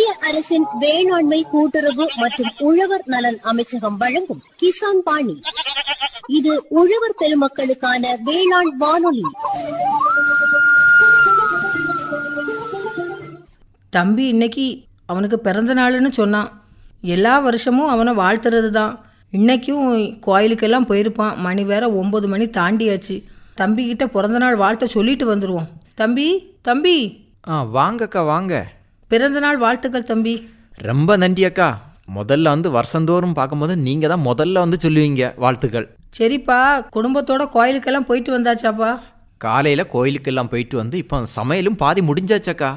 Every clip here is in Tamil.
இந்திய அரசின் வேளாண்மை கூட்டுறவு மற்றும் உழவர் நலன் அமைச்சகம் வழங்கும் கிசான் பாணி. இது உழவர் பெருமக்களுக்கான வேளாண் வானொலி. தம்பி இன்னைக்கு அவனுக்கு பிறந்த நாளுன்னு சொன்னான். எல்லா வருஷமும் அவனை வாழ்த்துறது தான் இன்னைக்கும் கோயிலுக்கெல்லாம் போயிருப்பான். மணி வேற ஒம்பது மணி தாண்டியாச்சு. தம்பி கிட்ட பிறந்த நாள் வாழ்த்த சொல்லிட்டு வந்துடுவோம் தம்பி தம்பி. ஆ வாங்கக்கா வாங்க. பிறந்த நாள் வாழ்த்துக்கள் தம்பி. ரொம்ப நன்றி அக்கா. முதல்ல வந்து வருஷந்தோறும் பார்க்கும்போது நீங்கள் தான் முதல்ல வந்து சொல்லுவீங்க வாழ்த்துக்கள். சரிப்பா குடும்பத்தோட கோயிலுக்கெல்லாம் போயிட்டு வந்தாச்சாப்பா? காலையில் கோயிலுக்கெல்லாம் போயிட்டு வந்து இப்போ சமையலும் பாதி முடிஞ்சாச்சக்கா.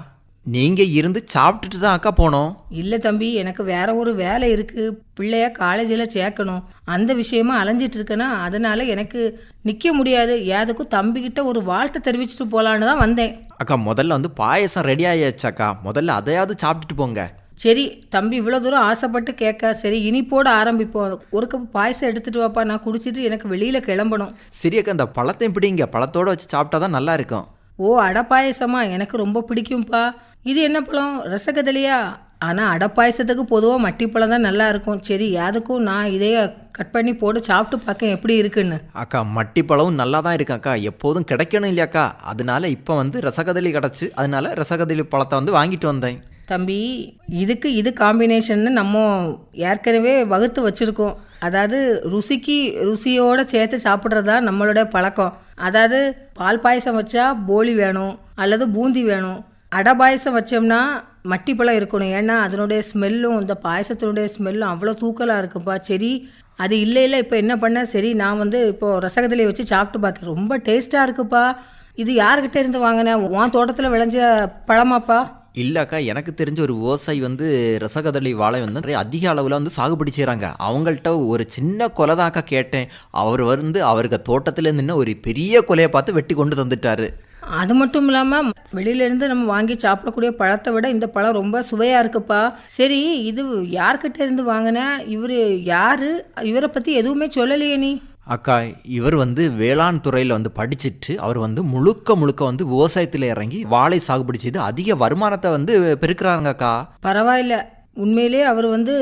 நீங்கள் இருந்து சாப்பிட்டுட்டு தான் அக்கா போனோம். இல்லை தம்பி எனக்கு வேற ஒரு வேலை இருக்கு. பிள்ளைய காலேஜில் சேர்க்கணும். அந்த விஷயமா அலைஞ்சிட்டு இருக்கேனா அதனால எனக்கு நிற்க முடியாது. ஏதுக்கும் தம்பிக்கிட்ட ஒரு வாழ்த்து தெரிவிச்சிட்டு போலான்னு தான் வந்தேன். அக்கா முதல்ல வந்து பாயசம் ரெடி ஆயாச்சாக்கா முதல்ல அதையாவது சாப்பிட்டுட்டு போங்க. சரி தம்பி இவ்வளோ தூரம் ஆசைப்பட்டு கேட்க சரி இனிப்போட ஆரம்பிப்போம் ஒரு கப் பாயசம் எடுத்துட்டு வாப்பா நான் குடிச்சிட்டு எனக்கு வெளியில் கிளம்பணும். சரி அக்கா இந்த பழத்தையும் பிடிங்க. பழத்தோட வச்சு சாப்பிட்டா தான் நல்லா இருக்கும். ஓ அடை பாயசமா எனக்கு ரொம்ப பிடிக்கும்ப்பா இது என்ன பழம்? ரசகதலியா ஆனால் அடை பாயசத்துக்கு பொதுவாக மட்டி பழம் தான் நல்லா இருக்கும். சரி யாதுக்கும் நான் இதைய கட் பண்ணி போட்டு சாப்பிட்டு பார்க்க எப்படி இருக்குன்னு? அக்கா மட்டி பழமும் நல்லா தான் இருக்கு அக்கா. எப்போதும் கிடைக்கணும் இல்லையாக்கா அதனால இப்போ வந்து ரசகதலி கிடச்சி அதனால ரசகதலி பழத்தை வந்து வாங்கிட்டு வந்தேன். தம்பி இதுக்கு இது காம்பினேஷன்னு நம்ம ஏற்கனவே வகுத்து வச்சுருக்கோம். அதாவது ருசிக்கு ருசியோட சேர்த்து சாப்பிட்றது தான் நம்மளோட பழக்கம். அதாவது பால் பாயசம் வச்சா போலி வேணும் அல்லது பூந்தி வேணும். அடை பாயசம் வச்சோம்னா மட்டிப்பழம் இருக்கணும். ஏன்னா அதனுடைய ஸ்மெல்லும் இந்த பாயசத்தினுடைய ஸ்மெல்லும் அவ்வளோ தூக்கலாக இருக்குப்பா சரி அது இல்லை இல்லை இப்போ என்ன பண்ண? சரி நான் வந்து இப்போ ரசகதிலே வச்சு சாப்பிட்டு பார்க்க ரொம்ப டேஸ்ட்டாக இருக்குப்பா. இது யார்கிட்ட இருந்து வாங்கினேன் உன் தோட்டத்தில் விளைஞ்ச பழமாப்பா? இல்லக்கா எனக்கு தெரிஞ்ச ஒரு விவசாயி வந்து ரசகதளி வாழை வந்து நிறைய அதிக அளவில் வந்து சாகுபடி செய்கிறாங்க அவங்கள்ட்ட ஒரு சின்ன கொலை தான் அக்கா கேட்டேன். அவர் வந்து அவருக்கு தோட்டத்தில் நின்று ஒரு பெரிய கொலையை பார்த்து வெட்டி கொண்டு தந்துட்டாரு. அது மட்டும் இல்லாமல் வெளியிலேருந்து நம்ம வாங்கி சாப்பிடக்கூடிய பழத்தை விட இந்த பழம் ரொம்ப சுவையாக இருக்குப்பா. சரி இது யார்கிட்ட இருந்து வாங்கின? இவர் யாரு? இவரை பற்றி எதுவுமே சொல்லலையே நீ. அக்கா இவர் வந்து வேளாண் துறையில் வந்து படிச்சிட்டு அவர் வந்து முழுக்க முழுக்க வந்து விவசாயத்தில் இறங்கி வாழை சாகுபடி செய்து அதிக வருமானத்தை வந்து பெருக்கிறாருங்க அக்கா. பரவாயில்ல. உண்மையிலே அவர் வந்து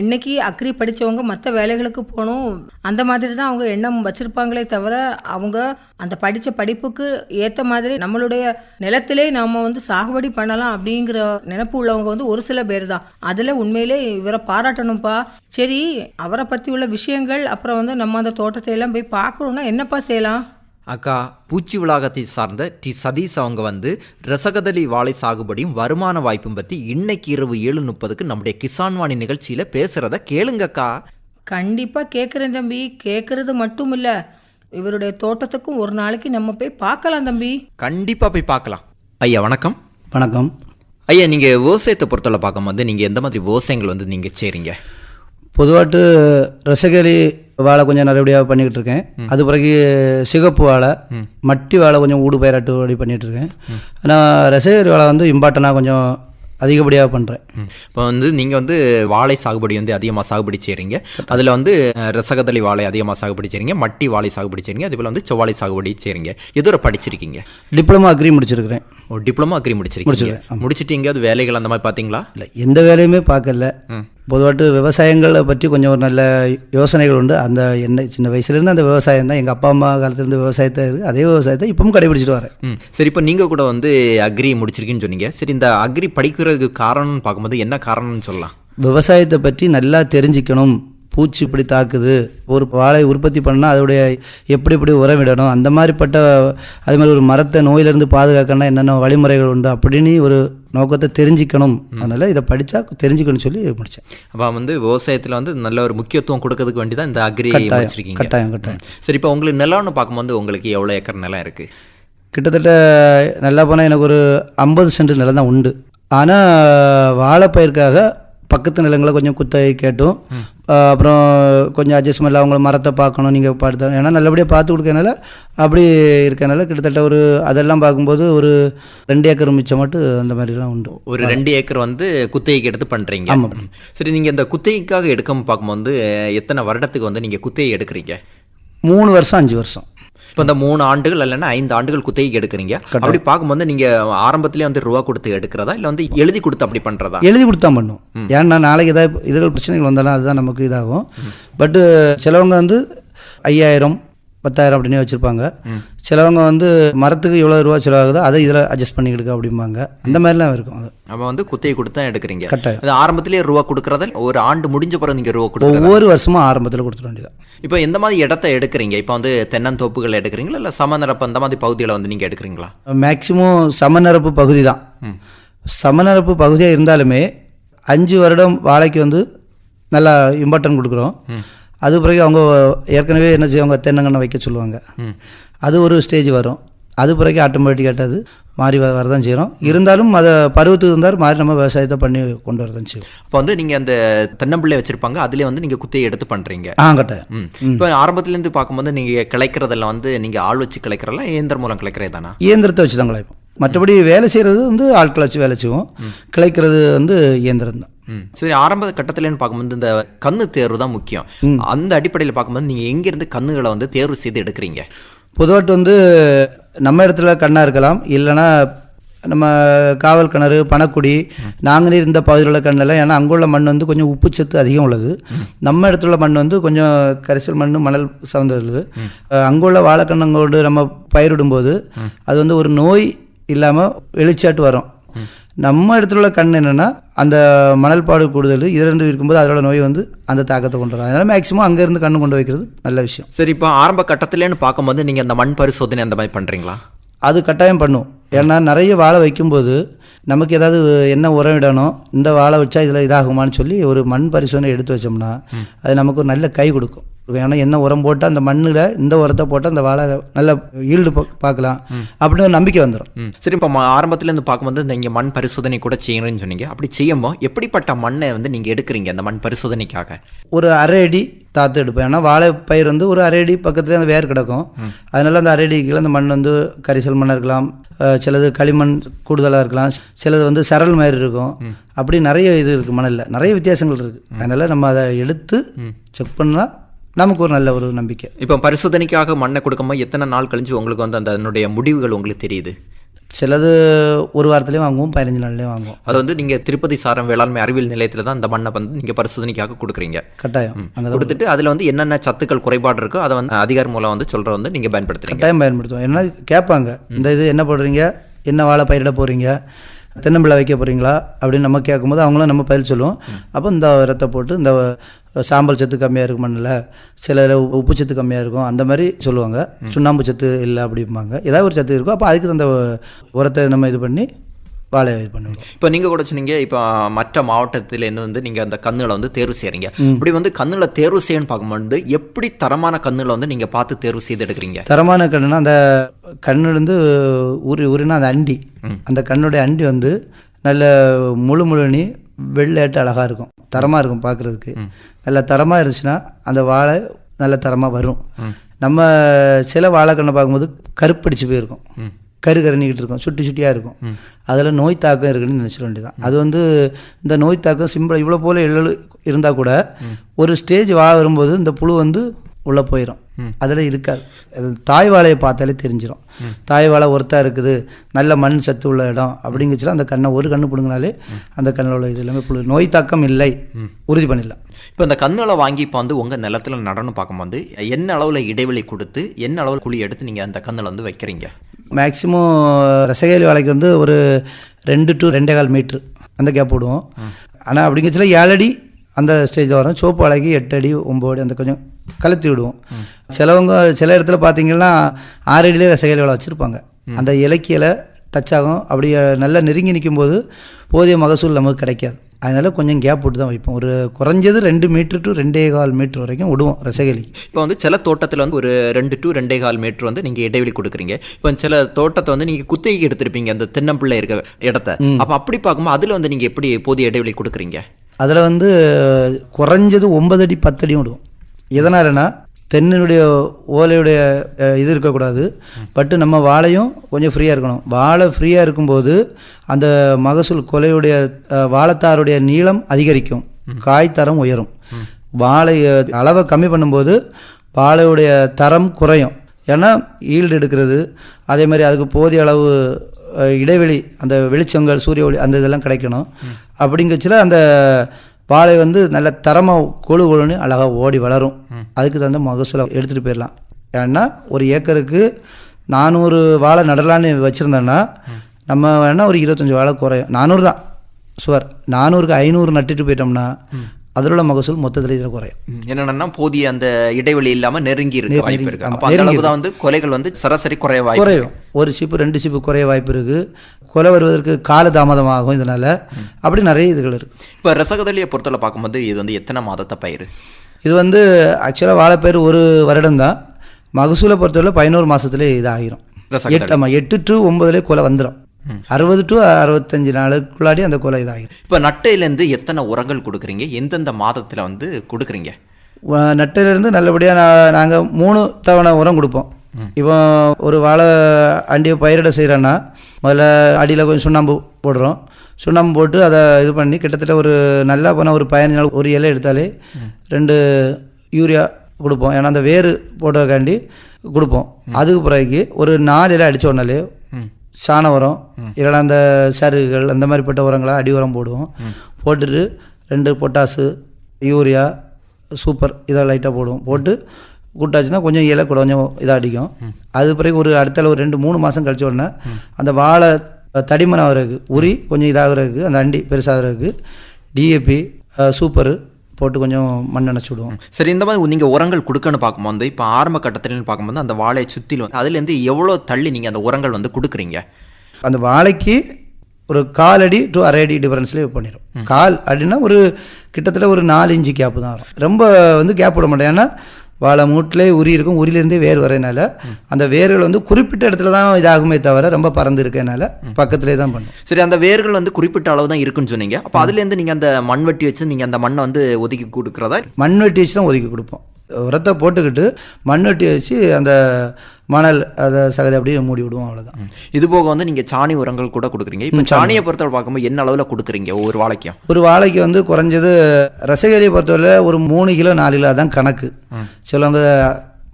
இன்னைக்கு அக்ரி படித்தவங்க மற்ற வேலைகளுக்கு போகணும். அந்த மாதிரி தான் அவங்க எண்ணம் வச்சுருப்பாங்களே தவிர அவங்க அந்த படித்த படிப்புக்கு ஏற்ற மாதிரி நம்மளுடைய நிலத்திலே நாம் வந்து சாகுபடி பண்ணலாம் அப்படிங்கிற நினப்பு உள்ளவங்க வந்து ஒரு சில பேர் தான். அதில் உண்மையிலே இவரை பாராட்டணும்ப்பா சரி அவரை பற்றி உள்ள விஷயங்கள் அப்புறம் வந்து நம்ம அந்த தோட்டத்தை எல்லாம் போய் பார்க்கணுன்னா என்னப்பா செய்யலாம்? அக்கா பூச்சி விளாகத்தை சார்ந்த டி. சதீஷ் அவங்க வந்து ரசகதலி வாழை சாகுபடியும் வருமான வாய்ப்பும் பற்றி இன்னைக்கு இரவு ஏழு முப்பதுக்கு நம்முடைய கிசான் வாணி நிகழ்ச்சியில் பேசுகிறத கேளுங்கக்கா. கண்டிப்பாக கேட்குறேன் தம்பி. கேட்குறது மட்டும் இல்லை இவருடைய தோட்டத்துக்கும் ஒரு நாளைக்கு நம்ம போய் பார்க்கலாம் தம்பி. கண்டிப்பாக போய் பார்க்கலாம். ஐயா வணக்கம். வணக்கம். ஐயா நீங்கள் விவசாயத்தை பொறுத்தவரை பார்க்கும்போது நீங்கள் எந்த மாதிரி விவசாயங்கள் வந்து நீங்கள் செய்கிறீங்க பொதுவாட்டு ரசகரி வாழை கொஞ்சம் நல்லபடியாக பண்ணிக்கிட்டு இருக்கேன் அது பிறகு சிகப்பு வாழை மட்டி வாழை கொஞ்சம் ஊடு பயிராட்டு அப்படி பண்ணிகிட்டு இருக்கேன் ஆனால் ரசகரி வாழை வந்து இம்பார்ட்டனாக கொஞ்சம் அதிகப்படியாக பண்ணுறேன் இப்போ வந்து நீங்கள் வந்து வாழை சாகுபடி வந்து அதிகமாக சாகுபடி செய்கிறீங்க அதில் வந்து ரசகதளி வாழை அதிகமாக சாகுபடி செய்கிறீங்க மட்டி வாழை சாகுபடி செய்கிறீங்க அதே போல் வந்து செவ்வாழை சாகுபடி செய்கிறீங்க எதோ படிச்சிருக்கீங்க? டிப்ளமா அக்ரி முடிச்சிருக்கிறேன். ஒரு டிப்ளமா அக்ரி முடிச்சிருக்கீங்க. முடிச்சிருக்கேன், முடிச்சிட்டு எங்கேயாவது வேலைகள் அந்த மாதிரி பார்த்தீங்களா? இல்லை எந்த வேலையுமே பார்க்கல. பொதுவாட்டு விவசாயங்களை பற்றி கொஞ்சம் ஒரு நல்ல யோசனைகள் உண்டு. அந்த என்ன சின்ன வயசுலேருந்து அந்த விவசாயம் தான். எங்கள் அப்பா அம்மா காலத்துலேருந்து விவசாயத்தை இருக்குது அதே விவசாயத்தை இப்பவும் கடைபிடிச்சிட்டு வரேன். சரி இப்போ நீங்கள் கூட வந்து அக்ரி முடிச்சிருக்கீங்கன்னு சொன்னீங்க. சரி இந்த அக்ரி படிக்கிறதுக்கு காரணம்னு பார்க்கும்போது என்ன காரணம்னு சொல்லலாம்? விவசாயத்தை பற்றி நல்லா தெரிஞ்சுக்கணும். பூச்சி இப்படி தாக்குது ஒரு வாழை உற்பத்தி பண்ணால் அதோடைய எப்படி எப்படி உரமிடணும் அந்த மாதிரிப்பட்ட அது மாதிரி ஒரு மரத்தை நோயிலிருந்து பாதுகாக்கணும்னா என்னென்ன வழிமுறைகள் உண்டு அப்படின்னு ஒரு நோக்கத்தை தெரிஞ்சுக்கணும். அதனால் இதை படித்தா தெரிஞ்சுக்கணும்னு சொல்லி முடித்தேன் அப்போ வந்து விவசாயத்தில் வந்து நல்ல ஒரு முக்கியத்துவம் கொடுக்கறதுக்கு வேண்டி தான் இந்த அக்ரி கட்டாயம், முடிச்சிருக்கீங்க. கட்டாயம், கட்டாயம். சரி இப்போ உங்களுக்கு நிலம்னு பார்க்கும்போது உங்களுக்கு எவ்வளோ ஏக்கர் நிலம் இருக்குது கிட்டத்தட்ட நல்லா போனால் எனக்கு ஒரு ஐம்பது சென்ட் நிலம் தான் உண்டு. ஆனால் வாழைப்பயிர்க்காக பக்கத்து நிலங்களை கொஞ்சம் குத்தகை கேட்டும். அப்புறம் கொஞ்சம் அட்ஜஸ்ட்மெண்ட் அவங்கள மரத்தை பார்க்கணும் நீங்கள் பார்த்து ஏன்னா நல்லபடியாக பார்த்து கொடுக்கறனால அப்படி இருக்கனால கிட்டத்தட்ட ஒரு அதெல்லாம் பார்க்கும்போது ஒரு ரெண்டு ஏக்கர் மிச்சம் மட்டும் அந்த மாதிரிலாம் உண்டு. ஒரு ரெண்டு ஏக்கர் வந்து குத்தகைக்கு எடுத்து பண்றீங்க. ஆமாம். சரி நீங்க இந்த குத்தகைக்காக எடுக்காம பார்க்கும்போது எத்தனை வருடத்துக்கு வந்து நீங்க குத்தகை எடுக்கிறீங்க? மூணு வருஷம் அஞ்சு வருஷம். இப்போ இந்த மூணு ஆண்டுகள் இல்லைன்னா ஐந்து ஆண்டுகள் குத்தகைக்கு எடுக்கிறீங்க. அப்படி பார்க்கும்போது நீங்க ஆரம்பத்திலே வந்து ரூபா கொடுத்து எடுக்கிறதா? இல்லை வந்து எழுதி கொடுத்து அப்படி பண்றதா? எழுதி கொடுத்தா பண்ணும் ஏன்னா நாளைக்கு ஏதாவது இதுகள் பிரச்சனைகள் வந்தாலும் அதுதான் நமக்கு இதாகும். பட்டு சிலவங்க வந்து ஐயாயிரம் பத்தாயிரம் அப்படின்னு வச்சுருப்பாங்க. சிலவங்க வந்து மரத்துக்கு எவ்வளோ ரூபா செலவாகுதோ அதை இதில் அட்ஜஸ்ட் பண்ணிக்கிடுக்க அப்படிம்பாங்க. அந்த மாதிரிலாம் இருக்கும் அது. நம்ம வந்து குத்தகை கொடுத்து தான் எடுக்கிறீங்க. கட்டாயம். அது ஆரம்பத்திலே ரூபா கொடுக்கறதா ஒரு ஆண்டு முடிஞ்ச பிறகு நீங்க ரூபா கொடுக்குறதா? ஒவ்வொரு வருஷமும் ஆரம்பத்தில் கொடுத்துட வேண்டியதான் இப்போ எந்த மாதிரி இடத்த எடுக்கிறீங்க? இப்போ வந்து தென்னந்தோப்புகள் எடுக்கிறீங்களா? இல்லை சமநரப்பு அந்த மாதிரி பகுதிகளை வந்து நீங்க எடுக்கிறீங்களா? மேக்சிமம் சமநரப்பு பகுதி தான் சமநரப்பு பகுதியாக இருந்தாலுமே அஞ்சு வருடம் வாழைக்கு வந்து நல்லா இம்பார்ட்டன்ட் கொடுக்குறோம். அது பிறகு அவங்க ஏற்கனவே என்ன செய்வாங்க தென்னங்கண்ணை வைக்க சொல்லுவாங்க. அது ஒரு ஸ்டேஜ் வரும். அது பிறகு ஆட்டோமேட்டிக்காக அது மாறி வரதான் செய்கிறோம் இருந்தாலும் அதை பருவத்துக்கு இருந்தால் மாறி நம்ம விவசாயத்தை பண்ணி கொண்டு வரதான் செய்வோம் அப்போ வந்து நீங்க அந்த தென்னம்பிள்ளை வச்சிருப்பாங்க. அதுல வந்து நீங்க குத்தகை எடுத்து பண்றீங்க. ஆ கட்டாயம் ம். இப்போ ஆரம்பத்துலேருந்து பார்க்கும்போது நீங்க கிளைக்கிறதெல்லாம் வந்து நீங்க ஆள் வச்சு கிளைக்கிறதா இயந்திரம் மூலம் கிளைக்கிறே தானா? இயந்திரத்தை வச்சு தான் கிளைப்போம். மற்றபடி வேலை செய்கிறது வந்து ஆட்களை வச்சு வேலை செய்வோம். கிளைக்கிறது வந்து இயந்திரம் தான். சரி ஆரம்ப கட்டத்துலன்னு பார்க்கும்போது இந்த கண்ணு தேர்வு தான் முக்கியம் அந்த அடிப்படையில் பார்க்கும்போது நீங்க எங்கிருந்து கண்ணுகளை வந்து தேர்வு செய்து எடுக்கிறீங்க? பொதுவாட்டு வந்து நம்ம இடத்துல கண்ணா இருக்கலாம் இல்லைன்னா நம்ம காவல் கிணறு பணக்குடி நாங்கள் இருந்த பகுதியில் உள்ள கண்ணெல்லாம் ஏன்னா அங்குள்ள மண் வந்து கொஞ்சம் உப்புச்சத்து அதிகம் உள்ளது. நம்ம இடத்துல உள்ள மண் வந்து கொஞ்சம் கரிசல் மண் மணல் சார்ந்தது அங்குள்ள வாழைக்கண்ணங்கோடு நம்ம பயிரிடும்போது அது வந்து ஒரு நோய் இல்லாமல் வெளிச்சாட்டு வரும். நம்ம இடத்துல உள்ள கண் என்னென்னா அந்த மணல் பாடு கூடுதல் இதிலிருந்து இருக்கும்போது அதோட நோய் வந்து அந்த தாக்கத்தை கொண்டு வரும் அதனால் மேக்ஸிமம் அங்கேருந்து கண்ணு கொண்டு வைக்கிறது நல்ல விஷயம். சரி இப்போ ஆரம்ப கட்டத்துலன்னு பார்க்கும்போது நீங்க அந்த மண் பரிசோதனை அந்த மாதிரி பண்றீங்களா? அது கட்டாயம் பண்ணும். ஏன்னா நிறைய வாழை வைக்கும்போது நமக்கு ஏதாவது என்ன உரம் இடணும் இந்த வாழை வச்சா இதில் இதாகுமான்னு சொல்லி ஒரு மண் பரிசோதனை எடுத்து வச்சோம்னா அது நமக்கு ஒரு நல்ல கை கொடுக்கும். ஏன்னா என்ன உரம் போட்டால் அந்த மண்ணில் இந்த உரத்தை போட்டால் அந்த வாழை நல்ல ஈல்டு பார்க்கலாம். அப்படின்னு ஒரு நம்பிக்கை வந்துடும் சரி இப்போ ஆரம்பத்துல இருந்து பார்க்கும்போது இந்த இங்க மண் பரிசோதனை கூட செய்யணும்னு சொன்னீங்க. அப்படி செய்யும்போது எப்படிப்பட்ட மண்ணை வந்து நீங்க எடுக்கிறீங்க அந்த மண் பரிசோதனைக்காக? ஒரு அரை அடி தாத்து எடுப்பேன் ஏன்னா வாழை பயிர் வந்து ஒரு அரை அடி பக்கத்துலேயே அந்த வேர் கிடக்கும். அதனால அந்த அரை அடிக்குள்ள அந்த மண் வந்து கரிசல் மண்ணாக இருக்கலாம். சிலது களிமண் கூடுதலாக இருக்கலாம். சிலது வந்து சரல் மாதிரி இருக்கும். அப்படி நிறைய இது இருக்குது மணலில். நிறைய வித்தியாசங்கள் இருக்குது அதனால் நம்ம அதை எடுத்து செக் பண்ணால் நமக்கு ஒரு நல்ல ஒரு நம்பிக்கை. இப்போ பரிசோதனைக்காக மண்ணை கொடுக்கும்போது எத்தனை நாள் கழிஞ்சு உங்களுக்கு வந்து அந்த அதனுடைய முடிவுகள் உங்களுக்கு தெரியுது? சிலது ஒரு வாரத்துலேயும் வாங்குவோம் பதினஞ்சு நாள்லேயும் வாங்குவோம். அது வந்து நீங்க திருப்பதி சாரம் வேளாண்மை அறிவியல் நிலையத்துல தான் அந்த மண்ணை வந்து நீங்க பரிசோதனைக்காக கொடுக்குறீங்க. கட்டாயம். அங்கே கொடுத்துட்டு அதுல வந்து என்னென்ன சத்துக்கள் குறைபாடு இருக்கோ அதை வந்து அதிகாரி மூலம் வந்து சொல்ற வந்து நீங்க பயன்படுத்துறீங்க. கட்டாயம் பயன்படுத்துவோம். ஏன்னா கேட்பாங்க இந்த இது என்ன போடுறீங்க என்ன வாழை பயிரிட போகிறீங்க தென்னம்பிள்ளை வைக்க போகிறீங்களா அப்படின்னு நம்ம கேட்கும்போது அவங்களும் நம்ம பதில் சொல்லுவோம். அப்போ இந்த உரத்தை போட்டு இந்த சாம்பல் சத்து கம்மியாக இருக்கும் மண்ணில் சில உப்பு சத்து கம்மியாக இருக்கும் அந்த மாதிரி சொல்லுவாங்க. சுண்ணாம்பு சத்து இல்லை அப்படிம்பாங்க. ஏதாவது ஒரு சத்து இருக்கும். அப்போ அதுக்கு அந்த உரத்தை நம்ம இது பண்ணி வாழை இது பண்ணுவோம். இப்போ நீங்க கூட சொன்னீங்க இப்போ மற்ற மாவட்டத்துல இருந்து வந்து நீங்க அந்த கண்ணுகளை வந்து தேர்வு செய்றீங்க. இப்படி வந்து கண்ணுல தேர்வு செய்யணும்னு பார்க்கும்போது எப்படி தரமான கண்ணுகளை வந்து நீங்க பார்த்து தேர்வு செய்து எடுக்கிறீங்க? தரமான கண்ணுனா அந்த கண்ணுலேருந்து உரி உரினா அந்த அண்டி. அந்த கண்ணுடைய அண்டி வந்து நல்ல முழு முழுனி வெள்ளையாட்டு அழகாக இருக்கும். தரமாக இருக்கும் பார்க்குறதுக்கு. நல்ல தரமாக இருந்துச்சுன்னா அந்த வாழை நல்ல தரமாக வரும். நம்ம சில வாழைக்கண்ணை பார்க்கும்போது கருப்படிச்சு போயிருக்கும். கரு கருணிக்கிட்டு இருக்கும் சுட்டி சுட்டியாக இருக்கும். அதில் நோய் தாக்கம் இருக்குன்னு நினச்சிட வேண்டியதான் அது வந்து இந்த நோய் தாக்கம் சிம்பிள் இவ்வளோ போல எழு இருந்தால் கூட ஒரு ஸ்டேஜ் வா வரும்போது இந்த புழு வந்து உள்ளே போயிடும் அதில் இருக்காது. அது தாய் வாழையை பார்த்தாலே தெரிஞ்சிடும் தாய் வாழை ஒருத்தா இருக்குது நல்ல மண் சத்து உள்ள இடம் அப்படிங்குச்சுன்னா அந்த கண்ணை ஒரு கண்ணு பிடுங்கினாலே அந்த கண்ணில் உள்ள இது எல்லாமே புழு. நோய் தாக்கம் இல்லை. உறுதி பண்ணிடலாம். இப்போ இந்த கண்ணுகளை வாங்கி இப்போ வந்து உங்கள் நிலத்துல நடனம் பார்க்கும்போது என்ன அளவில் இடைவெளி கொடுத்து என்ன அளவில் குழி எடுத்து நீங்கள் அந்த கண்ணில் வந்து வைக்கிறீங்க? மேக்ஸிமம் ரசகேலி வாழைக்கு வந்து ஒரு ரெண்டு டு ரெண்டே கால் மீட்ரு அந்த கேப் விடுவோம் ஆனால் அப்படிங்கச்சில ஏழு அடி அந்த ஸ்டேஜ் வரும். சோப்பு வாழைக்கு எட்டு அடி ஒம்பது அடி அந்த கொஞ்சம் கலத்தி விடுவோம். சிலவங்க சில இடத்துல பார்த்தீங்கன்னா ஆறு அடியிலே ரசகேலி வாழை வச்சுருப்பாங்க. அந்த இலக்கியில் டச் ஆகும். அப்படி நல்லா நெருங்கி நிற்கும்போது போதிய மகசூல் நமக்கு கிடைக்காது. அதனால் கொஞ்சம் கேப் விட்டு தான் வைப்போம். ஒரு குறைஞ்சது ரெண்டு மீட்ரு டு ரெண்டே கால் மீட்ரு வரைக்கும் விடுவோம் ரசகலிக்கு இப்போ வந்து சில தோட்டத்தில் வந்து ஒரு ரெண்டு டு ரெண்டே கால் மீட்டர் வந்து நீங்கள் இடைவெளி கொடுக்குறீங்க. இப்போ சில தோட்டத்தை வந்து நீங்கள் குத்தகைக்கு எடுத்திருப்பீங்க அந்த தென்னம்பிள்ளை இருக்க இடத்த. அப்போ அப்படி பார்க்கும்போது அதில் வந்து நீங்கள் எப்படி போதிய இடைவெளி கொடுக்குறீங்க? அதில் வந்து குறைஞ்சது ஒன்பது அடி பத்து அடியும் விடுவோம். எதனாலனா தென்னினுடைய ஓலையுடைய இது இருக்கக்கூடாது. பட்டு நம்ம வாழையும் கொஞ்சம் ஃப்ரீயாக இருக்கணும். வாழை ஃப்ரீயாக இருக்கும்போது அந்த மகசூல் கொலையுடைய வாழைத்தாருடைய நீளம் அதிகரிக்கும். காய் தரம் உயரும். வாழை அளவை கம்மி பண்ணும்போது வாழையுடைய தரம் குறையும். ஏன்னா ஈல்டு எடுக்கிறது. அதே மாதிரி அதுக்கு போதிய அளவு இடைவெளி அந்த வெளிச்சங்கள் சூரிய ஒளி அந்த இதெல்லாம் கிடைக்கணும். அப்படிங்கச்சில அந்த வாழை வந்து நல்ல தரமாக கொழு கொழுன்னு அழகாக ஓடி வளரும். அதுக்கு தகுந்த மகசூலை எடுத்துகிட்டு போயிடலாம். ஏன்னா ஒரு ஏக்கருக்கு நானூறு வாழை நடலான்னு வச்சுருந்தோன்னா நம்ம வேணால் ஒரு இருபத்தஞ்சி வாழை குறையும். நானூறு தான். சுவர். நானூறுக்கு ஐநூறு நட்டுட்டு போயிட்டோம்னா அதில் உள்ள மகசூல் மொத்தத்தில் இதில் குறையும். என்னன்னா போதிய அந்த இடைவெளி இல்லாமல் நெருங்கி இருக்க வாய்ப்பு அப்போ அளவு தான் வந்து கொலைகள் வந்து சராசரி குறைய வாய்ப்பு குறையும். ஒரு சிப்பு ரெண்டு சிப்பு குறைய வாய்ப்பு இருக்குது கொலை வருவதற்கு கால தாமதமாகும் இதனால். அப்படி நிறைய இதுகள் இருக்குது இப்போ ரசகதளியை பொறுத்தவரை பார்க்கும்போது இது வந்து எத்தனை மாதத்தை பயிர்? இது வந்து ஆக்சுவலாக வாழைப்பயிர் ஒரு வருடம் தான் மகசூலை பொறுத்தவரை பதினோரு மாதத்துலேயே இது ஆகிரும். எட்டு ஆமாம் எட்டு டு ஒம்பதுலேயே கொலை வந்துடும் அறுபது டு அறுபத்தஞ்சு நாளுக்குள்ளாடி அந்த கொலை இதாகிரும். இப்போ நட்டையிலேருந்து எத்தனை உரங்கள் கொடுக்குறீங்க? எந்தெந்த மாதத்தில் வந்து கொடுக்குறீங்க? நட்டையிலேருந்து நல்லபடியாக நான் நாங்கள் மூணு தவணை உரம் கொடுப்போம். இப்போ ஒரு வாழை அண்டியை பயிரிட செய்கிறோன்னா முதல்ல அடியில் கொஞ்சம் சுண்ணாம்பு போடுறோம். சுண்ணாம்பு போட்டு அதை இது பண்ணி கிட்டத்தட்ட ஒரு நல்லா போனால் ஒரு பதினஞ்சு நாள் ஒரு இலை எடுத்தாலே ரெண்டு யூரியா கொடுப்போம். ஏன்னா அந்த வேர் போட்டதுக்காண்டி கொடுப்போம். அதுக்கு பிறகு ஒரு நாலு இலை அடித்த உடனே சாண உரம் இல்லைன்னா அந்த சருகுகள் அந்த மாதிரிப்பட்ட உரங்களை அடி உரம் போடுவோம். போட்டுட்டு ரெண்டு பொட்டாசு யூரியா சூப்பர் இதை லைட்டாக போடுவோம். போட்டு கூட்டாச்சுன்னா கொஞ்சம் இலை கூட கொஞ்சம் இதாக அடிக்கும். அது பிறகு ஒரு அடுத்தால ஒரு ரெண்டு மூணு மாதம் கழிச்ச உடனே அந்த வாழை தடிமன் ஆகிறதுக்கு உரி கொஞ்சம் இதாகிறதுக்கு அந்த அண்டி பெருசாகிறதுக்கு டிஏபி சூப்பரு போட்டு கொஞ்சம் மண் அணைச்சி விடுவோம். சரி இந்த மாதிரி நீங்கள் உரங்கள் கொடுக்கன்னு பார்க்கும்போது இப்போ ஆரம்ப கட்டத்தில்னு பார்க்கும்போது அந்த வாழையை சுற்றிலும் அதுலேருந்து எவ்வளோ தள்ளி நீங்கள் அந்த உரங்கள் வந்து கொடுக்குறீங்க? அந்த வாழைக்கு ஒரு கால் அடி டு அரை அடி டிஃபரன்ஸ்லேயே பண்ணிடும் கால் அப்படின்னா ஒரு கிட்டத்தட்ட ஒரு நாலு இன்ச்சு கேப்பு தான் வரும். ரொம்ப வந்து கேப் விட மாட்டேன் ஏன்னா வாழை மூட்டிலே உரி இருக்கும். உரியிலேருந்தே வேர் வரனால அந்த வேர்கள் வந்து குறிப்பிட்ட இடத்துல தான் இதாகுமே தவிர ரொம்ப பறந்து இருக்கனால பக்கத்திலே தான் பண்ணும். சரி அந்த வேர்கள் வந்து குறிப்பிட்ட அளவு தான் இருக்குன்னு சொன்னீங்க. அப்போ அதுலேருந்து நீங்கள் அந்த மண் வெட்டி வச்சு நீங்கள் அந்த மண்ணை வந்து ஒதுக்கி கொடுக்குறதா? மண் வெட்டி வச்சு தான் ஒதுக்கி கொடுப்போம். உரத்தை போட்டுக்கிட்டு மண் வெட்டி வச்சு அந்த மணல் அதை சகதி அப்படியே மூடி விடுவோம் அவ்வளோதான் இது போக வந்து நீங்கள் சாணி உரங்கள் கூட கொடுக்குறீங்க. இப்போ சாணியை பொறுத்தவரை பார்க்கும்போது என்ன அளவில் கொடுக்குறீங்க ஒவ்வொரு வாழைக்கும்? ஒரு வாழைக்கு வந்து குறைஞ்சது ரசகரியை பொறுத்தவரை ஒரு மூணு கிலோ நாலு கிலோ தான் கணக்கு. சிலவங்க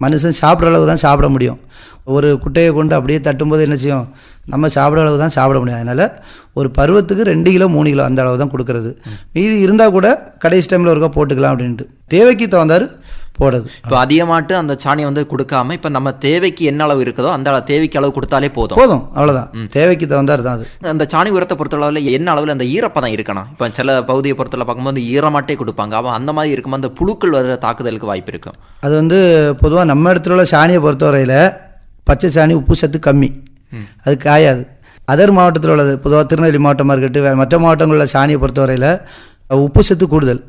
மனுஷன் சாப்பிட்ற அளவு தான் சாப்பிட முடியும். ஒரு குட்டையை கொண்டு அப்படியே தட்டும்போது என்ன செய்யும்? நம்ம சாப்பிட்ற அளவு தான் சாப்பிட முடியும். அதனால் ஒரு பருவத்துக்கு ரெண்டு கிலோ மூணு கிலோ அந்த அளவு தான் கொடுக்கறது. மீதி இருந்தால் கூட கடைசி டைமில் ஒருக்கா போட்டுக்கலாம் அப்படின்ட்டு. தேவைக்கு தகுந்தாரு போடுறது. இப்போ அதிகமாட்டு அந்த சாணியை வந்து கொடுக்காம இப்போ நம்ம தேவைக்கு என்ன அளவு இருக்குதோ அந்த அளவு தேவைக்கு அளவு கொடுத்தாலே போதும். போதும் அவ்வளோதான் தேவைக்கு தகுந்தாரு தான் அது. அந்த சாணி உரத்தை பொறுத்தளவில் என்ன அளவில் அந்த ஈரப்பதம் இருக்கணும்? இப்போ சில பகுதியை பொறுத்தளவு பார்க்கும்போது ஈரமாட்டே கொடுப்பாங்க. அவன் அந்த மாதிரி இருக்கும்போது அந்த புழுக்கள் வர தாக்குதலுக்கு வாய்ப்பு இருக்கும் அது வந்து பொதுவாக நம்ம இடத்துல உள்ள சாணியை பொறுத்தவரையில் பச்சை சாணி உப்பு சத்து கம்மி. அது காயாது. அதர் மாவட்டத்தில் உள்ளது பொதுவாக திருநெல்வேலி மாவட்டமாக இருக்கட்டும் மற்ற மாவட்டங்களில் சாணியை பொறுத்தவரையில் உப்பு சத்து கூடுதல்.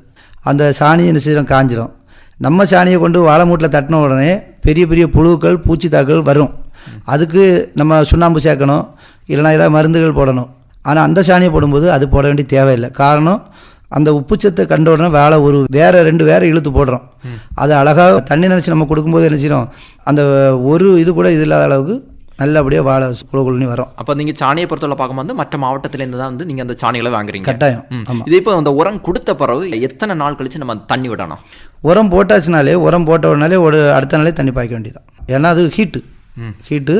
அந்த சாணி என்ன செய்யறோம் காஞ்சிரும். நம்ம சாணியை கொண்டு வாழை மூட்டில் தட்டின உடனே பெரிய பெரிய புழுக்கள் பூச்சி தாக்குகள் வரும். அதுக்கு நம்ம சுண்ணாம்பு சேர்க்கணும் இல்லைனா ஏதாவது மருந்துகள் போடணும். ஆனால் அந்த சாணியை போடும்போது அது போட வேண்டிய தேவையில்லை. காரணம் அந்த உப்புச்சத்தை கண்ட உடனே வேலை ஒரு வேற ரெண்டு வேற இழுத்து போடுறோம். அது அழகாக தண்ணி நினச்சி நம்ம கொடுக்கும்போது என்ன செய்யணும்? அந்த ஒரு இது கூட இது இல்லாத அளவுக்கு நல்லபடியாக வாழை குழு குழுன்னு வரும். அப்போ நீங்கள் சாணியை பொறுத்தவரை பார்க்கும்போது மற்ற மாவட்டத்திலேருந்து தான் வந்து நீங்கள் அந்த சாணிகளை வாங்குறீங்க. கட்டாயம். இது இப்போ அந்த உரம் கொடுத்த பிறகு எத்தனை நாள் கழிச்சு நம்ம தண்ணி விடணும்? உரம் போட்டாச்சுனாலே உரம் போட்ட உடனே ஒரு அடுத்த நாளே தண்ணி பாய்க்க வேண்டியதான் ஏன்னா அது ஹீட்டு ஹீட்டு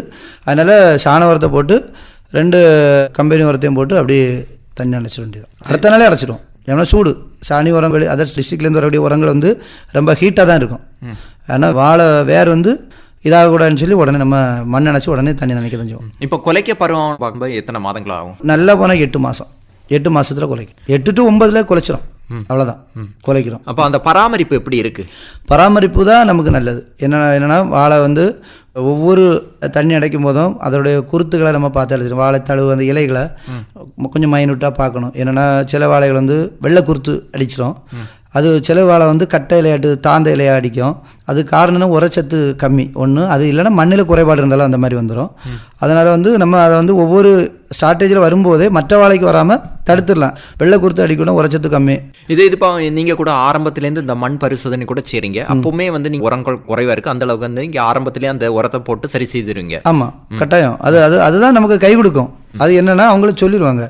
அதனால் சாண உரத்தை போட்டு ரெண்டு கம்பெனி உரத்தையும் போட்டு அப்படியே தண்ணி அணைச்சிட வேண்டியது அடுத்த நாளே அரைச்சிடும் ஏன்னா சூடு. சாணி உரம் வெளி அதர் டிஸ்ட்ரிக்ட்லேருந்து வரக்கூடிய உரங்கள் வந்து ரொம்ப ஹீட்டாக தான் இருக்கும். ஆனால் வாழை வேர் வந்து இதாகக்கூடாதுன்னு சொல்லி உடனே நம்ம மண் அணைச்சி உடனே தண்ணி நினைக்க செய்வோம். இப்போ கொலைக்க பருவம் பார்க்கும்போது எத்தனை மாதங்கள் ஆகும் நல்லா போனால் எட்டு மாதம் எட்டு மாசத்துல குலைக்கும். எட்டு டு ஒன்பதுல குலைச்சிரும். அவ்வளோதான் குலைக்கிறோம். அப்போ அந்த பராமரிப்பு எப்படி இருக்கு? பராமரிப்பு தான் நமக்கு நல்லது. என்ன என்னன்னா வாழை வந்து ஒவ்வொரு தண்ணி அடைக்கும் போதும் அதோடைய குருத்துக்களை நம்ம பார்த்து அடிச்சிடும் வாழைத்தழுவு அந்த இலைகளை கொஞ்சம் மைனூட்டாக பார்க்கணும். என்னென்னா சில வாழைகள் வந்து வெள்ளை குருத்து அடிச்சிடும் அது சில வாழை வந்து கட்டை இலையாட்டு தாந்த இலையா அடிக்கும். அது காரணம்னா உரச்சத்து கம்மி. ஒன்று அது இல்லைன்னா மண்ணில் குறைபாடு இருந்தாலும் அந்த மாதிரி வந்துடும் அதனால் வந்து நம்ம அதை வந்து ஒவ்வொரு ஸ்டார்டேஜில் வரும்போதே மற்ற வாழைக்கு வராமல் தடுத்துடலாம். வெள்ளை குருத்து அடிக்கணும் உரச்சத்து கம்மி. இது இது இப்போ நீங்க கூட ஆரம்பத்திலேருந்து இந்த மண் பரிசோதனை கூட செய்றீங்க. அப்பவுமே வந்து நீங்க உரங்கள் குறைவா இருக்கு. அந்த அளவுக்கு வந்து இங்க ஆரம்பத்திலே அந்த உரத்தை போட்டு சரி செய்திருவீங்க. ஆமாம் கட்டாயம். அது அது அதுதான் நமக்கு கை கொடுக்கும். அது என்னன்னா அவங்களே சொல்லிடுவாங்க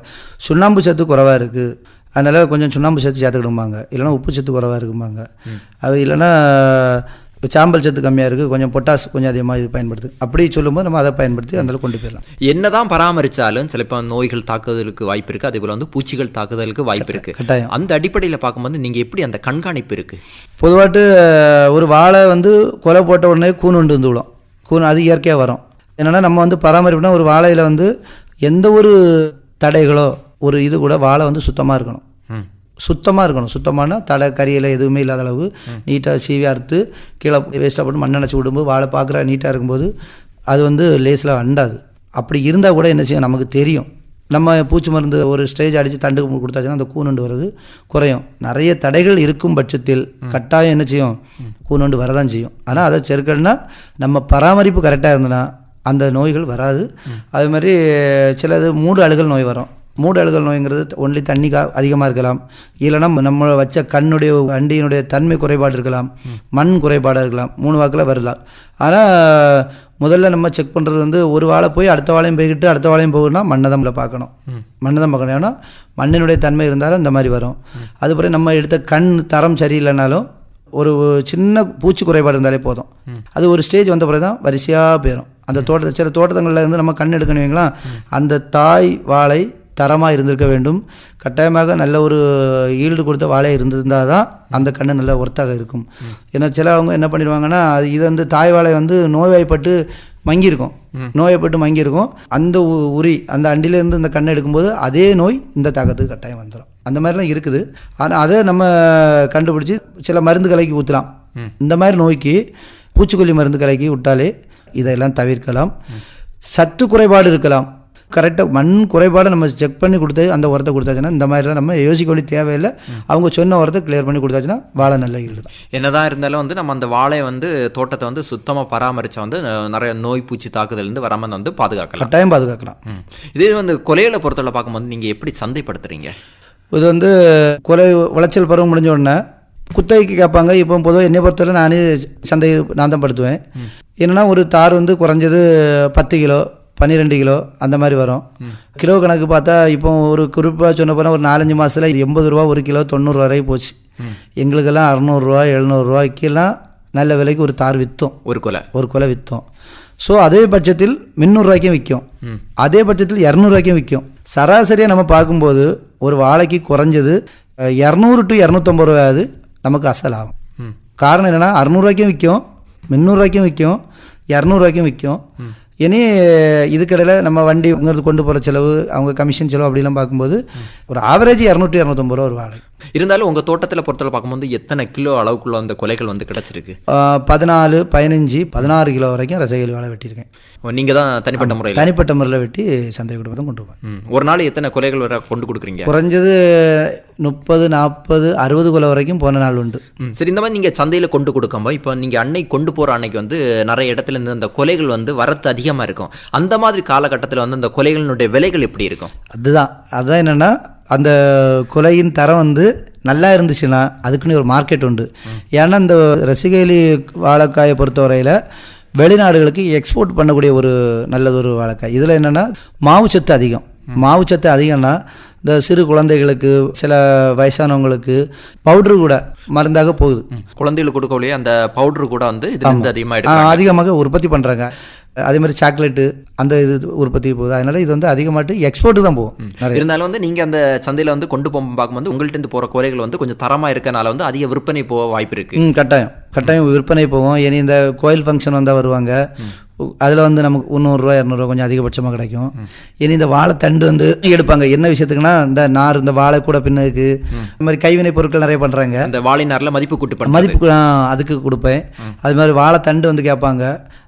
சுண்ணாம்பு சத்து குறைவாக இருக்குது அதனால் கொஞ்சம் சுண்ணாம்பு சத்து சேர்த்துக்கிடும்பாங்க. இல்லைன்னா உப்பு சத்து குறைவாக இருக்கும்பாங்க. அது இல்லைன்னா இப்போ சாம்பல் சத்து கம்மியாக இருக்குது கொஞ்சம் பொட்டாஸ் கொஞ்சம் அதிகமாக இது பயன்படுத்து. அப்படி சொல்லும்போது நம்ம அதை பயன்படுத்தி அந்த கொண்டு போயிடலாம். என்னதான் பராமரிச்சாலும் சிலப்போ நோய்கள் தாக்குதலுக்கு வாய்ப்பு இருக்கு. அதே போல வந்து பூச்சிகள் தாக்குதலுக்கு வாய்ப்பு இருக்கு. கட்டாயம். அந்த அடிப்படையில் பார்க்கும்போது நீங்க எப்படி அந்த கண்காணிப்பு இருக்கு? பொதுவாட்டு ஒரு வாழை வந்து கொலை போட்ட உடனே கூன் உண்டு வந்து விடும் கூன் அது இயற்கையாக வரும். என்னென்னா நம்ம வந்து பராமரிப்புனா ஒரு வாழையில் வந்து எந்த ஒரு தடைகளோ ஒரு இது கூட வாழை வந்து சுத்தமாக இருக்கணும். சுத்தமாக இருக்கணும். சுத்தமான தடை கறியில் எதுவுமே இல்லாத அளவு நீட்டாக சீவி அறுத்து கீழே வேஸ்ட்டாக போட்டு மண் நினச்சி விடும்போது வாழை பார்க்குற நீட்டாக இருக்கும்போது அது வந்து லேஸில் அண்டாது அப்படி இருந்தால் கூட என்ன செய்யும்? நமக்கு தெரியும். நம்ம பூச்சி மருந்து ஒரு ஸ்டேஜ் அடித்து தண்டு கொடுத்தாச்சுன்னா அந்த கூனுண்டு வர்றது குறையும். நிறைய தடைகள் இருக்கும் பட்சத்தில் கட்டாயம் என்ன செய்யும்? கூனுண்டு வரதான் செய்யும். ஆனால் அதை செருக்கணும்னா நம்ம பராமரிப்பு கரெக்டாக இருந்ததுன்னா அந்த நோய்கள் வராது. அது மாதிரி சிலது மூடு அழுகல் நோய் வரும். மூடு அழுகல் நோய்ங்கிறது ஒன்லி தண்ணி கா அதிகமாக இருக்கலாம். இல்லைன்னா நம்ம வச்ச கண்ணுடைய வண்டியினுடைய தன்மை குறைபாடு இருக்கலாம். மண் குறைபாடாக இருக்கலாம். மூணு வாக்கில் வரலாம் ஆனால் முதல்ல நம்ம செக் பண்ணுறது வந்து ஒரு வாழை போய் அடுத்த வாழையும் போய்கிட்டு அடுத்த வாழையும் போகணும்னா மண்ணை தான் பார்க்கணும். மண்ணை தான் பார்க்கணும். ஏன்னா மண்ணினுடைய தன்மை இருந்தாலும் இந்த மாதிரி வரும். அதுபோல் நம்ம எடுத்த கண் தரம் சரியில்லைனாலும் ஒரு சின்ன பூச்சி குறைபாடு இருந்தாலே போதும். அது ஒரு ஸ்டேஜ் வந்த பிறகு தான் வரிசையாக போயிடும் அந்த தோட்டத்தை சில தோட்டங்களில் இருந்து நம்ம கண் எடுக்கணும் வைங்களா அந்த தாய் வாழை தரமாக இருந்திருக்க வேண்டும். கட்டாயமாக நல்ல ஒரு ஈல்டு கொடுத்த வாழை இருந்திருந்தால் தான் அந்த கண்ணு நல்ல ஒர்த்தாக இருக்கும். ஏன்னா சிலவங்க என்ன பண்ணிடுவாங்கன்னா அது இது வந்து தாய் வாழை வந்து நோய்வாய்ப்பட்டு மங்கியிருக்கும். நோயப்பட்டு மங்கியிருக்கும். அந்த உரி அந்த அண்டிலேருந்து இந்த கண்ணை எடுக்கும்போது அதே நோய் இந்த தாக்கத்துக்கு கட்டாயம் வந்துடும் அந்த மாதிரிலாம் இருக்குது. ஆனால் அதை நம்ம கண்டுபிடிச்சி சில மருந்து கலக்கி ஊற்றலாம் இந்த மாதிரி நோய்க்கு பூச்சிக்கொல்லி மருந்து கலக்கி விட்டாலே இதெல்லாம் தவிர்க்கலாம். சத்து குறைபாடு இருக்கலாம். கரெக்டாக மண் குறைபாடு நம்ம செக் பண்ணி கொடுத்து அந்த உரத்தை கொடுத்தாச்சுன்னா இந்த மாதிரிலாம் நம்ம யோசிக்க வேண்டிய தேவையில்லை. அவங்க சொன்ன உரத்தை கிளியர் பண்ணி கொடுத்தாச்சுன்னா வாழை நல்ல ஈல்டு தான். என்னதான் இருந்தாலும் வந்து நம்ம அந்த வாழையை வந்து தோட்டத்தை வந்து சுத்தமா பராமரிச்சா வந்து நிறைய நோய் பூச்சி தாக்குதல் இருந்து வராம வந்து பாதுகாக்கலாம். கட்டாயம் பாதுகாக்கலாம். இதே வந்து கொலைகளை பொறுத்தவரை பார்க்கும்போது நீங்க எப்படி சந்தைப்படுத்துறீங்க? இது வந்து கொலை விளைச்சல் பருவம் முடிஞ்ச உடனே குத்தகைக்கு கேட்பாங்க. இப்போ பொதுவாக என்னை பொறுத்தவரை நானே சந்தை நான் தான் படுத்துவேன். என்னன்னா ஒரு தார் வந்து குறைஞ்சது பத்து கிலோ பன்னிரெண்டு கிலோ அந்த மாதிரி வரும். கிலோ கணக்கு பார்த்தா இப்போ ஒரு குறிப்பாக சொன்ன போனால் ஒரு நாலஞ்சு மாதத்தில் எண்பது ரூபா ஒரு கிலோ தொண்ணூறு வரை போச்சு. எங்களுக்கெல்லாம் அறநூறுரூவா எழுநூறுரூவாய்க்கெல்லாம் நல்ல விலைக்கு ஒரு தார் விற்றோம் ஒரு கொலை. ஒரு கொலை விற்றோம் ஸோ அதே பட்சத்தில் முந்நூறுரூவாய்க்கும் விற்கும். அதே பட்சத்தில் இரநூறுவாய்க்கும் விற்கும். சராசரியாக நம்ம பார்க்கும்போது ஒரு வாழைக்கு குறைஞ்சது இரநூறு டு இரநூத்தம்பது ரூபாயாது நமக்கு அசல் ஆகும். காரணம் என்னென்னா அறநூறுவாய்க்கும் விற்கும் முந்நூறுவாய்க்கும் விற்கும் இரநூறுவாய்க்கும் விற்கும். இனி இதுக்கடையில் நம்ம வண்டி இங்கிருந்து கொண்டு போகிற செலவு அவங்க கமிஷன் செலவு அப்படிலாம் பார்க்கும்போது ஒரு ஆவரேஜ் இரநூற்றி இரநூத்தம்பது ரூபா ஒரு வாடகை. இருந்தாலும் உங்க தோட்டத்துல பொறுத்தவரை பார்க்கும்போது எத்தனை கிலோ அளவுக்குள்ள அந்த கொலைகள் வந்து கிடைச்சிருக்கு? பதினாலு பதினஞ்சு பதினாறு கிலோ வரைக்கும் ரசகையில் வாழை வெட்டியிருக்கேன். ஓ, நீங்க தான் தனிப்பட்ட முறையில்? தனிப்பட்ட முறையில் வெட்டி சந்தை கொடுத்து தான் கொண்டு போவேன். ஒரு நாள் எத்தனை கொலைகள் வர கொண்டு கொடுக்குறீங்க? குறைஞ்சது முப்பது நாற்பது அறுபது கிலோ வரைக்கும் போன நாள் உண்டு. சரி இந்த மாதிரி நீங்க சந்தையில கொண்டு கொடுக்கும்போது இப்போ நீங்க அன்னை கொண்டு போற அன்னைக்கு வந்து நிறைய இடத்துல இருந்து அந்த கொலைகள் வந்து வரத்து அதிகமா இருக்கும். அந்த மாதிரி காலகட்டத்தில் வந்து அந்த கொலைகளினுடைய விலைகள் எப்படி இருக்கும்? அதுதான். அதுதான் என்னென்னா அந்த கொலையின் தரம் வந்து நல்லா இருந்துச்சுன்னா அதுக்குன்னு ஒரு மார்க்கெட் உண்டு. ஏன்னா இந்த ரசிகைலி வாழைக்காயை பொறுத்தவரையில் வெளிநாடுகளுக்கு எக்ஸ்போர்ட் பண்ணக்கூடிய ஒரு நல்லது ஒரு வாழைக்காய். இதில் என்னென்னா மாவுச்சத்து அதிகம். மாவுச்சத்து அதிகம்னா இந்த சிறு குழந்தைகளுக்கு சில வயசானவங்களுக்கு பவுட்ரு கூட மருந்தாக போகுது. குழந்தைகளுக்கு கொடுக்கக்கூடிய அந்த பவுடர் கூட வந்து இதுல இருந்து அதிகமா ஆ, எடுக்கும் அதிகமாக உற்பத்தி பண்ணுறாங்க அதே மாதிரி சாக்லேட்டு அந்த இது உற்பத்தி போகுது. அதனால இது வந்து அதிகமாட்டு எக்ஸ்போர்ட்டு தான் போகும். இருந்தாலும் வந்து நீங்க அந்த சந்தையில வந்து கொண்டு போகும் பார்க்கும்போது உங்கள்ட்ட இருந்து போற கொலைகள் வந்து கொஞ்சம் தரமா இருக்கனால வந்து அதிக விற்பனை போக வாய்ப்பு இருக்கு. ம் கட்டாயம். கட்டாயம் விற்பனை போகும். இனி இந்த கோயில் ஃபங்க்ஷன் வந்தால் வருவாங்க. அதில் வந்து நமக்கு முந்நூறுரூவா இரநூறுவா கொஞ்சம் அதிகபட்சமாக கிடைக்கும். இனி இந்த வாழைத்தண்டு வந்து எடுப்பாங்க. என்ன விஷயத்துக்குன்னா இந்த நார் இந்த வாழை கூட பின்னுக்கு இந்த மாதிரி கைவினை பொருட்கள் நிறைய பண்ணுறாங்க அந்த வாழைநார்ல மதிப்பு கூட்டு மதிப்பு அதுக்கு கொடுப்பேன். அது மாதிரி வாழைத்தண்டு வந்து கேட்பாங்க.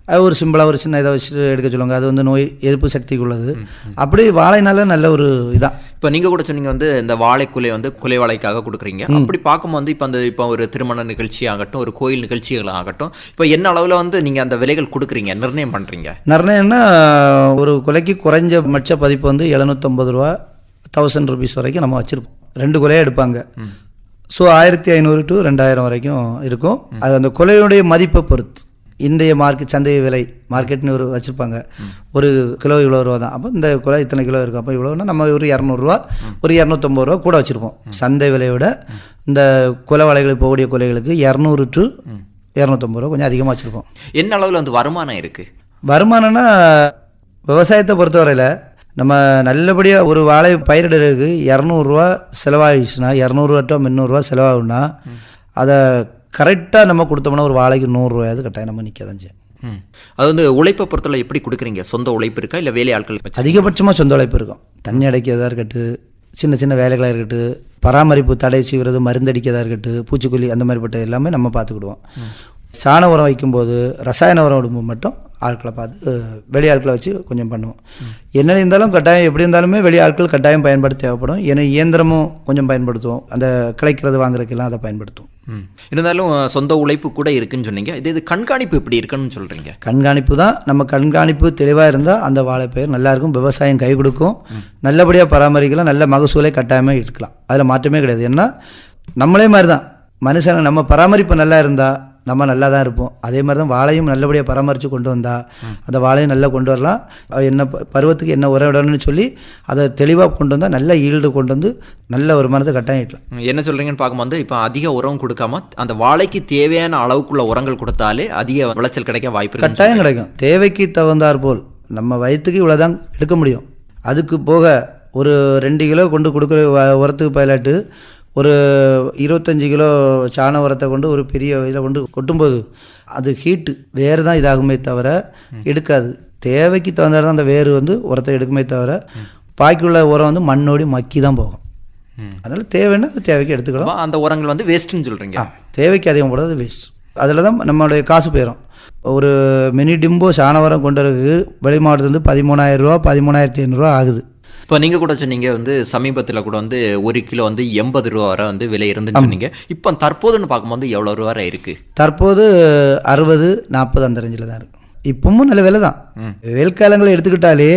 அது ஒரு சிம்பிளாக ஒரு சின்ன இதை வச்சுட்டு எடுக்க சொல்லுவாங்க. அது வந்து நோய் எதிர்ப்பு சக்திக்கு உள்ளது அப்படி வாழைனால நல்ல ஒரு இதான். இப்போ நீங்கள் கூட சொன்னீங்க வந்து இந்த வாழைக்குலை வந்து குலை வாழைக்காக கொடுக்குறீங்க அப்படி பார்க்கும்போது இப்போ அந்த இப்போ ஒரு திருமண நிகழ்ச்சி ஆகட்டும் ஒரு கோயில் நிகழ்ச்சிகள் ஆகட்டும் இப்போ என்ன அளவில் வந்து நீங்கள் அந்த விலைகள் கொடுக்குறீங்க? நிர்ணயம் பண்ணுறீங்க நிர்ணயம்னா ஒரு கொலைக்கு குறைஞ்ச மட்ச பதிப்பு வந்து எழுநூத்தொம்பது ரூபா தௌசண்ட் ருபீஸ் வரைக்கும் நம்ம வச்சுருப்போம். ரெண்டு கொலையாக எடுப்பாங்க. ஸோ ஆயிரத்தி ஐநூறு டு ரெண்டாயிரம் வரைக்கும் இருக்கும். அது அந்த கொலையுடைய மதிப்பை பொறுத்து. இன்றைய மார்க்கெட் சந்தை விலை மார்க்கெட்னு ஒரு வச்சுருப்பாங்க. ஒரு கிலோ இவ்வளோ ரூபா தான். அப்போ இந்த கொலை இத்தனை கிலோ இருக்கும் அப்போ இவ்வளோன்னா நம்ம ஒரு இரநூறுவா ஒரு இரநூத்தம்பது ரூபா கூட வச்சுருப்போம். சந்தை விலையை விட இந்த கொலை வலைகள் போகக்கூடிய கொலைகளுக்கு இரநூறு டு இரநூத்தம்பது ரூபா கொஞ்சம் அதிகமாக வச்சுருப்போம். என்ன அளவில் வந்து வருமானம் இருக்குது வருமானம்னா விவசாயத்தை பொறுத்தவரையில் நம்ம நல்லபடியாக ஒரு வாழை பயிரிடுறதுக்கு இரநூறுவா செலவாகிடுச்சுன்னா இரநூறுவா டு முந்நூறுரூவா செலவாகும்னா அதை கரெக்டாக நம்ம கொடுத்தோம்னா ஒரு வாழைக்கு நூறுரூவாயாவது கட்டாயம் நம்ம நிற்க தான் செய்யும். அது வந்து உழைப்பை பொறுத்தவரை எப்படி கொடுக்குறீங்க? சொந்த உழைப்பு இருக்கா? இல்லை வேலை ஆட்கள் அதிகபட்சமாக சொந்த உழைப்பு இருக்கும். தண்ணி அடைக்கிறதா இருக்கட்டும் சின்ன சின்ன வேலைகளாக இருக்கட்டும் பராமரிப்பு தடை செய்வது மருந்தடிக்கிறதா இருக்கட்டும் பூச்சிக்கொல்லி அந்த மாதிரிப்பட்ட எல்லாமே நம்ம பார்த்துக்கிடுவோம். சாண உரம் வைக்கும்போது ரசாயன உரம் விடும்போது மட்டும் ஆட்களை பார்த்து வெளி ஆட்களை வச்சு கொஞ்சம் பண்ணுவோம். என்ன இருந்தாலும் கட்டாயம் எப்படி இருந்தாலுமே வெளி ஆட்கள் கட்டாயம் பயன்படுத்த தேவைப்படும். ஏன்னா இயந்திரமும் கொஞ்சம் பயன்படுத்துவோம். அந்த கிளைக்கிறது வாங்குறதுக்கெல்லாம் அதை பயன்படுத்துவோம். இருந்தாலும் சொந்த உழைப்பு கூட இருக்குன்னு சொன்னீங்க. இது இது கண்காணிப்பு எப்படி இருக்குன்னு சொல்கிறீங்க கண்காணிப்பு தான். நம்ம கண்காணிப்பு தெளிவாக இருந்தால் அந்த வாழைப்பயிர் நல்லா இருக்கும் விவசாயம் கை கொடுக்கும். நல்லபடியாக பராமரிக்கலாம். நல்ல மகசூலை கட்டாயமாக எடுக்கலாம் அதில் மாற்றமே கிடையாது. ஏன்னா நம்மளே மாதிரி தான் மனுஷன் நம்ம பராமரிப்பு நல்லா இருந்தால் நம்ம நல்லா தான் இருப்போம். அதே மாதிரி தான் வாழையும் நல்லபடியாக பராமரித்து கொண்டு வந்தால் அந்த வாழையும் நல்லா கொண்டு வரலாம். என்ன பருவத்துக்கு என்ன உரம் இடணும்னு சொல்லி அதை தெளிவாக கொண்டு வந்தால் நல்ல ஈல்டு கொண்டு வந்து நல்ல ஒரு மரத்தை கட்டாயம் ஈட்டலாம் ம், என்ன சொல்கிறீங்கன்னு பார்க்கும்போது இப்போ அதிக உரம் கொடுக்காம அந்த வாழைக்கு தேவையான அளவுக்குள்ள உரங்கள் கொடுத்தாலே அதிக விளைச்சல் கிடைக்க வாய்ப்பு கட்டாயம் கிடைக்கும். தேவைக்கு தகுந்தாற் போல் நம்ம வயிற்றுக்கு இவ்வளோதான் எடுக்க முடியும். அதுக்கு போக ஒரு ரெண்டு கிலோ கொண்டு கொடுக்குற உரத்துக்கு பயிலாட்டு ஒரு இருபத்தஞ்சி கிலோ சாண உரத்தை கொண்டு ஒரு பெரிய இதில் கொண்டு கொட்டும்போது அது ஹீட்டு வேறு தான் இதாகுமே தவிர எடுக்காது. தேவைக்கு தகுந்தாற் தான் அந்த வேறு வந்து உரத்தை எடுக்குமே தவிர பாக்கி உள்ள உரம் வந்து மண்ணோடி மக்கி தான் போகும். அதனால் தேவைன்னா அது தேவைக்கு எடுத்துக்கலாம். அந்த உரங்கள் வந்து வேஸ்ட்டுன்னு சொல்கிறீங்க தேவைக்கு அதிகம் போடுறது வேஸ்ட் அதில் தான் நம்மளுடைய காசு போயிடும் ஒரு மினி டிம்போ சாணவரம் கொண்டு வரதுக்கு வெளி மாவட்டத்துலேருந்து பதிமூணாயிரம் ரூபா பதிமூணாயிரத்தி ஐநூறுரூவா ஆகுது. இப்போ நீங்கள் கூட சொன்னீங்க வந்து சமீபத்தில் கூட வந்து ஒரு கிலோ வந்து எண்பது ரூபா வரை வந்து விலை இருந்துன்னு சொன்னீங்க. இப்போ தற்போதுன்னு பார்க்கும்போது எவ்வளோ ரூபா வரை இருக்குது தற்போது அறுபது நாற்பது அந்த ரேஞ்சில் தான் இருக்கு. இப்பவும் நல்ல விலை தான் வெயில் காலங்களை எடுத்துக்கிட்டாலே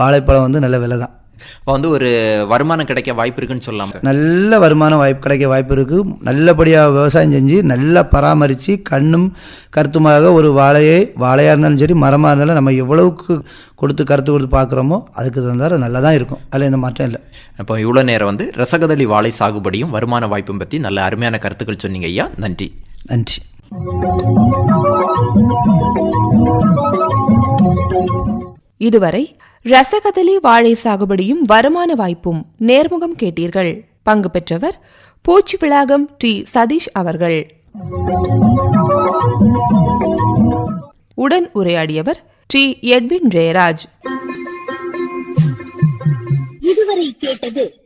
வாழைப்பழம் வந்து நல்ல விலை தான் இப்போ வந்து ஒரு வருமானம் கிடைக்க வாய்ப்பு இருக்குன்னு சொல்லலாம்? நல்ல வருமானம் வாய்ப்பு கிடைக்க வாய்ப்பு இருக்குது நல்லபடியாக விவசாயம் செஞ்சு நல்லா பராமரித்து கண்ணும் கருத்துமாக ஒரு வாழையை வாழையாக இருந்தாலும் சரி மரமாக இருந்தாலும் நம்ம எவ்வளவுக்கு கொடுத்து கருத்து கொடுத்து பார்க்குறோமோ அதுக்கு தகுந்தார நல்லா தான் இருக்கும். அதில் எந்த மாற்றம் இல்லை. இப்போ இவ்வளோ நேரம் வந்து ரசகதளி வாழை சாகுபடியும் வருமான வாய்ப்பும் பற்றி நல்ல அருமையான கருத்துக்கள் சொன்னீங்க ஐயா. நன்றி. நன்றி. இதுவரை ரசகதலி வாழை சாகுபடியும் வருமான வாய்ப்பும் நேர்முகம் கேட்டீர்கள். பங்கு பெற்றவர் பூச்சி விளாகம் டி. சதீஷ் அவர்கள். உடன் உரையாடியவர் டி. எட்வின் ஜெயராஜ். இதுவரை கேட்டது